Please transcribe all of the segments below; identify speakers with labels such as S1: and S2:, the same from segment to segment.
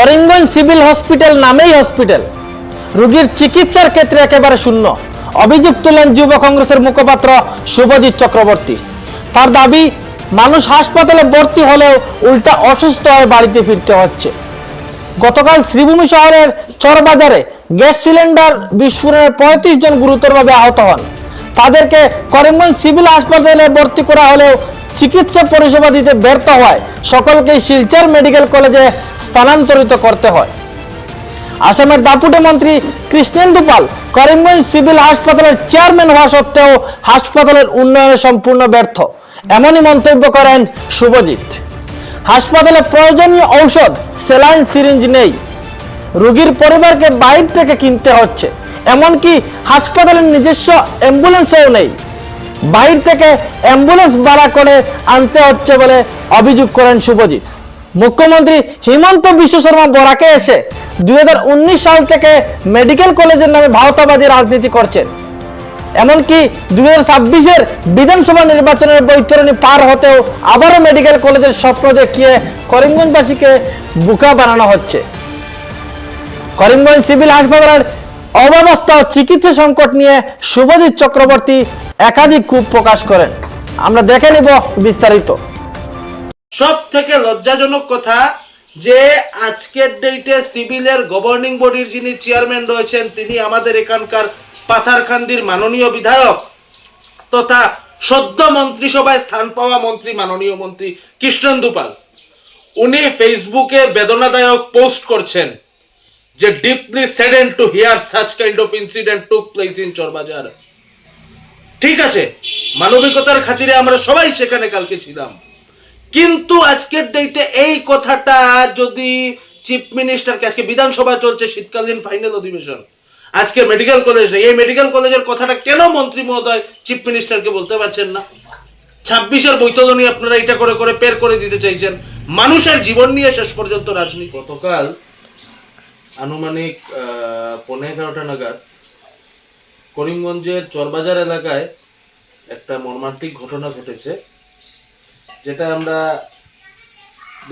S1: Karimganj civil hospital নামেই hospital. রোগীর চিকিৎসার ক্ষেত্রে একেবারে শূন্য। অভিযোগ তুলেন যুব কংগ্রেসের মুখপাত্র শুভজিৎ চক্রবর্তী। তার দাবি, মানুষ হাসপাতালে ভর্তি হলেও উল্টা অসুস্থ হয়ে বাড়িতে ফিরতে হচ্ছে। গতকাল শ্রীভূমি শহরের চরবাজারে গ্যাস সিলিন্ডার বিস্ফোরণে পঁয়ত্রিশ জন গুরুতরভাবে আহত হন। তাদেরকে করিমগঞ্জ সিভিল হাসপাতালে ভর্তি করা হলেও চিকিৎসা পরিষেবা দিতে ব্যর্থ হয় সকলকে শিলচর মেডিকেল কলেজে স্থানান্তরিত করতে হয়। আসামের দাপুটে মন্ত্রী কৃষ্ণেন্দু পাল করিমগঞ্জ সিভিল হাসপাতালের চেয়ারম্যান হওয়া সত্ত্বেও হাসপাতালের উন্নয়নে সম্পূর্ণ ব্যর্থ। এমনই মন্তব্য করেন শুভজিৎ। হাসপাতালে প্রয়োজনীয় ঔষধ সেলাইন সিরিঞ্জ নেই। রোগীর পরিবারকে বাইর থেকে কিনতে হচ্ছে। এমনকি হাসপাতালের নিজস্ব অ্যাম্বুলেন্সও নেই। বাইর থেকে অ্যাম্বুলেন্স ভাড়া করে আনতে হচ্ছে বলে অভিযোগ করেন শুভজিৎ। মুখ্যমন্ত্রী হিমন্ত বিশ্ব শর্মা বরাকে এসে দুই সাল থেকে মেডিকেল কলেজের নামে ভারতবাদী রাজনীতি করছেন। এমনকি দুই হাজার ছাব্বিশের বিধানসভা নির্বাচনের বৈতরণী পার হতেও আবারও মেডিকেল কলেজের স্বপ্ন দেখিয়ে করিমগঞ্জবাসীকে বুকা বানানো হচ্ছে। করিমগঞ্জ সিভিল হাসপাতালের অব্যবস্থা ও চিকিৎসা সংকট নিয়ে শুভজিৎ চক্রবর্তী একাধিক ক্ষোভ প্রকাশ করেন। আমরা দেখে নিব বিস্তারিত।
S2: সব থেকে লজ্জাজনক কথা যে আজকের ডেটে সিভিলের গভর্নিং বডির যিনি চেয়ারম্যান রয়েছেন, তিনি আমাদের এখানকার পাথারকান্দির মাননীয় বিধায়ক তথা সদ্য মন্ত্রিসভায় স্থান পাওয়া মন্ত্রী, মাননীয় মন্ত্রী কৃষ্ণেন্দু পাল। উনি ফেসবুকে বেদনাদায়ক পোস্ট করছেন যে deeply saddened to hear such kind of incident took place in Charbazar ঠিক আছে, মানবিকতার খাতিরে আমরা সবাই সেখানে কালকে ছিলাম। কিন্তু আজকের ডেটে এই কথাটা যদি চিফ মিনিস্টারকে আজকে বিধানসভা চলছে শীতকালীন ফাইনাল অধিবেশন, আজকে মেডিকেল কলেজ নেই, এই মেডিকেল কলেজের কথাটা কেন মন্ত্রী মহোদয় চিফ মিনিস্টারকে বলতে পারছেন না? ছাব্বিশের বৈতরণী আপনারা এটা করে করে পের করে দিতে চাইছেন। মানুষের জীবন নিয়ে শেষ পর্যন্ত রাজনীতি। গতকাল আনুমানিক পৌনে এগারোটা নাগাদ করিমগঞ্জের চরবাজার এলাকায় একটা মর্মান্তিক ঘটনা ঘটেছে। যেটা আমরা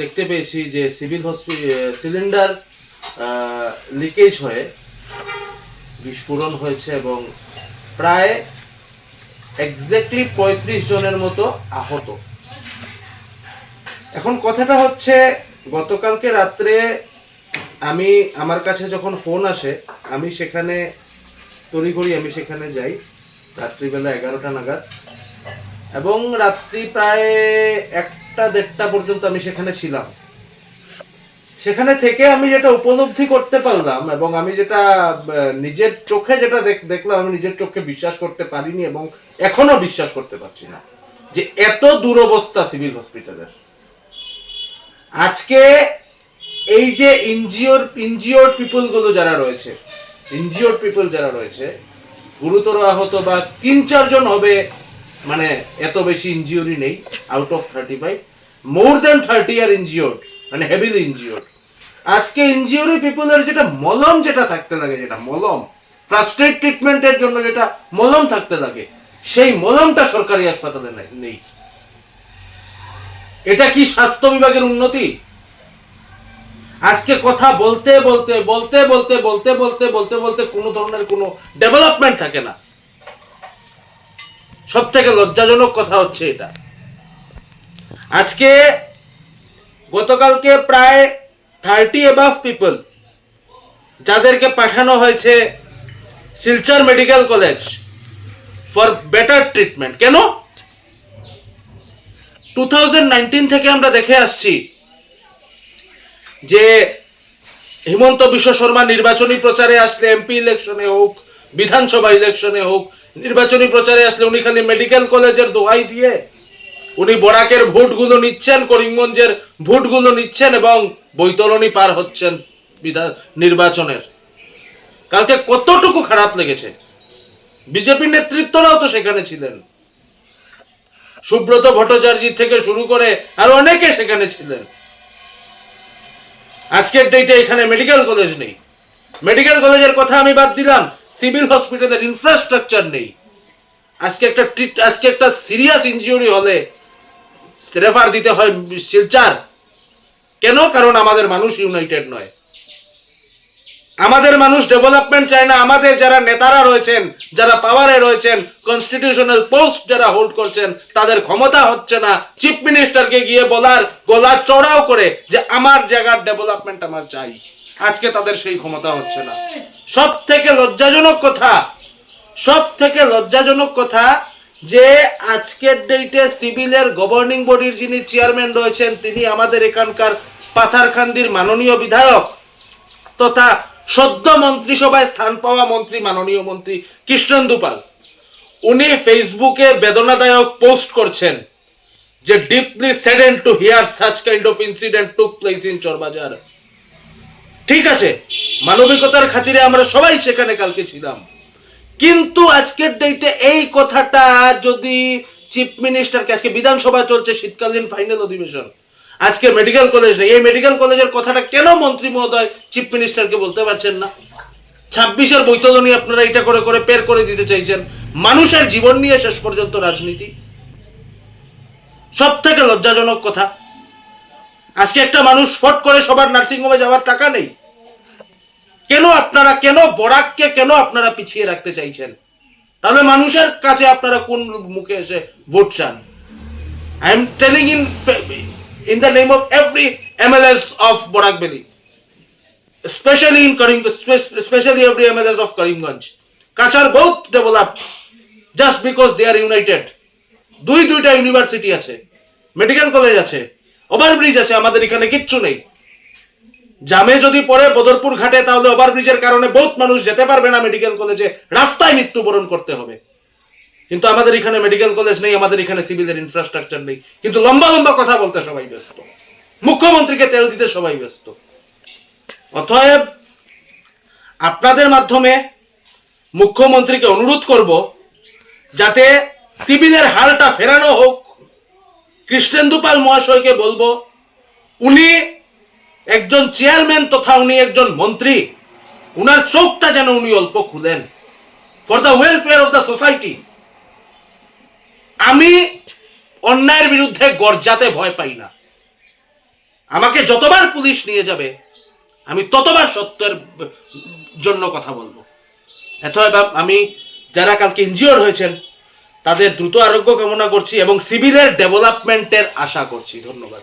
S2: দেখতে পেয়েছি যে সিভিল হসপিটাল সিলিন্ডার লিকেজ হয়ে বিস্ফোরণ হয়েছে এবং প্রায় এক্স্যাক্টলি পঁয়ত্রিশ জনের মতো আহত। এখন কথাটা হচ্ছে, গতকালকে রাত্রে আমি, আমার কাছে যখন ফোন আসে, আমি সেখানে তড়িঘড়ি আমি সেখানে যাই, রাত্রিবেলা এগারোটা নাগাদ। এবং রাত্রি প্রায় একটা, দেড়টা পর্যন্ত আমি সেখানে ছিলাম। সেখানে থেকে আমি যেটা উপলব্ধি করতে পারলাম এবং আমি যেটা নিজের চোখে যেটা দেখলাম, আমি নিজের চোখে বিশ্বাস করতে পারিনি এবং এখনও বিশ্বাস করতে পারছি না যে এত দুরবস্থা সিভিল হসপিটালের। আজকে এই যে ইনজিওর ইনজিওর পিপলগুলো যারা রয়েছে ইনজিওর পিপল যারা রয়েছে, গুরুতর আহত বা তিন, চারজন হবে মানে এত বেশি ইনজিওরি নেই out of thirty five more than thirty R injured মানে হেভিলি ইনজিওর আজকে ইনজিওরি পিপলের যেটা মলম যেটা থাকতে লাগে, যেটা মলম ফার্স্ট এড ট্রিটমেন্টের জন্য যেটা মলম থাকতে লাগে, সেই মলমটা সরকারি হাসপাতালে নেই এটা কি স্বাস্থ্য বিভাগের উন্নতি? আজকে কথা বলতে বলতে বলতে বলতে বলতে বলতে বলতে বলতে কোনো ধরনের কোনো ডেভেলপমেন্ট থাকে না। সব থেকে লজ্জাজনক কথা হচ্ছে এটা। আজকে গতকালকে প্রায় থার্টি এবাভ পিপল যাদেরকে পাঠানো হয়েছে Silchar medical college for better treatment কেন? টু থেকে আমরা দেখে আসছি যে হিমন্ত বিশ্ব শর্মা নির্বাচনী প্রচারে আসলে এমপি ইলেকশনে হোক বিধানসভা ইলেকশনে হোক, নির্বাচনী প্রচারে আসলে উনি খালি মেডিকেল কলেজের দোহাই দিয়ে উনি বরাকের ভোটগুলো নিচ্ছেন, করিমগঞ্জের ভোটগুলো নিচ্ছেন এবং বৈতরণী পার হচ্ছেন বিধান নির্বাচনের। কালকে কতটুকু খারাপ লেগেছে? বিজেপির নেতৃত্বরাও তো সেখানে ছিলেন। সুব্রত ভট্টাচার্য থেকে শুরু করে আর অনেকে সেখানে ছিলেন। আজকের ডেটে এখানে মেডিকেল কলেজ নেই। মেডিকেল কলেজের কথা আমি বাদ দিলাম। সিভিল হসপিটালের ইনফ্রাস্ট্রাকচার নেই। আজকে একটা আজকে একটা সিরিয়াস ইনজিউরি হলে রেফার দিতে হয় শিলচার। কেন? কারণ আমাদের মানুষ ইউনাইটেড নয়। আমাদের মানুষ ডেভেলপমেন্ট চায় না। আমাদের যারা নেতারা রয়েছেন, যারা পাওয়ারে রয়েছেন কনস্টিটিউশনাল পোস্ট যারা হোল্ড করছেন, তাদের ক্ষমতা হচ্ছে না। চিফ মিনিস্টারকে গিয়ে বলার গলা চড়াও করে যে আমার জায়গার ডেভেলপমেন্ট আমার চাই। আজকে তাদের সেই ক্ষমতা হচ্ছে না। সব থেকে লজ্জাজনক কথা সব থেকে লজ্জাজনক কথা যে আজকের ডেটে সিভিলের গভর্নিং বডির যিনি চেয়ারম্যান রয়েছেন, তিনি আমাদের এখানকার পাথারকান্দির মাননীয় বিধায়ক তথা সদ্য মন্ত্রিসভায় স্থান পাওয়া মন্ত্রী, মাননীয় মন্ত্রী কৃষ্ণেন্দু পাল। উনি ফেসবুকে বেদনাদায়ক পোস্ট করছেন যে deeply saddened to hear such kind of incident took place in Charbazar ঠিক আছে, মানবিকতার খাতিরে আমরা সবাই সেখানে কালকে ছিলাম। কিন্তু আজকের ডেটে এই কথাটা যদি চিফ মিনিস্টারকে আজকে বিধানসভা চলছে শীতকালীন ফাইনাল অধিবেশন, আজকে মেডিকেল কলেজ নেই এই মেডিকেল কলেজের কথাটা কেন মন্ত্রী মহোদয় চিফ মিনিস্টারকে বলতে পারছেন না? ছাব্বিশের বৈতরণী আপনারা এটা করে করে পের করে দিতে চাইছেন। মানুষের জীবন নিয়ে শেষ পর্যন্ত রাজনীতি। সব থেকে লজ্জাজনক কথা আজকে একটা মানুষ ফট করে সবার নার্সিংহোমে যাওয়ার টাকা নেই। কেন আপনারা, কেন বরাককে, কেন আপনারা পিছিয়ে রাখতে চাইছেন? তাহলে মানুষের কাছে আপনারা কোন মুখে এসে ভোট চান? I am telling in in the name of every MLAs of Barak valley specially in Karim specially every MLAs of Karimganj Cachar বহুত develop just because they are united দুই দুইটা ইউনিভার্সিটি আছে মেডিকেল কলেজ আছে overbridge আছে, আমাদের এখানে কিচ্ছু নেই। জামে যদি পড়ে বদরপুর ঘাটে, তাহলে ওভারব্রিজের কারণে বহুত মানুষ যেতে পারবে না মেডিকেল কলেজে রাস্তায় মৃত্যুবরণ করতে হবে। কিন্তু আমাদের এখানে মেডিকেল কলেজ নেই, আমাদের এখানে সিভিলের ইনফ্রাস্ট্রাকচার নেই। কিন্তু লম্বা লম্বা কথা বলতে সবাই ব্যস্ত। মুখ্যমন্ত্রীকে তেল দিতে সবাই ব্যস্ত। অতএব, আপনাদের মাধ্যমে মুখ্যমন্ত্রীকে অনুরোধ করব, যাতে সিভিলের হালটা ফেরানো হোক। কৃষ্ণেন্দু পাল মহাশয়কে বলব, উনি একজন চেয়ারম্যান তথা উনি একজন মন্ত্রী। উনার চোখটা যেন উনি অল্প খুলেন। For the welfare of the society আমি অন্যায়ের বিরুদ্ধে গর্জাতে ভয় পাই না। আমাকে যতবার পুলিশ নিয়ে যাবে, আমি ততবার সত্যের জন্য কথা বলব। এতএব আমি যারা কালকে ইনজিওর হয়েছেন তাদের দ্রুত আরোগ্য কামনা করছি এবং সিভিলের ডেভেলপমেন্টের আশা করছি। ধন্যবাদ।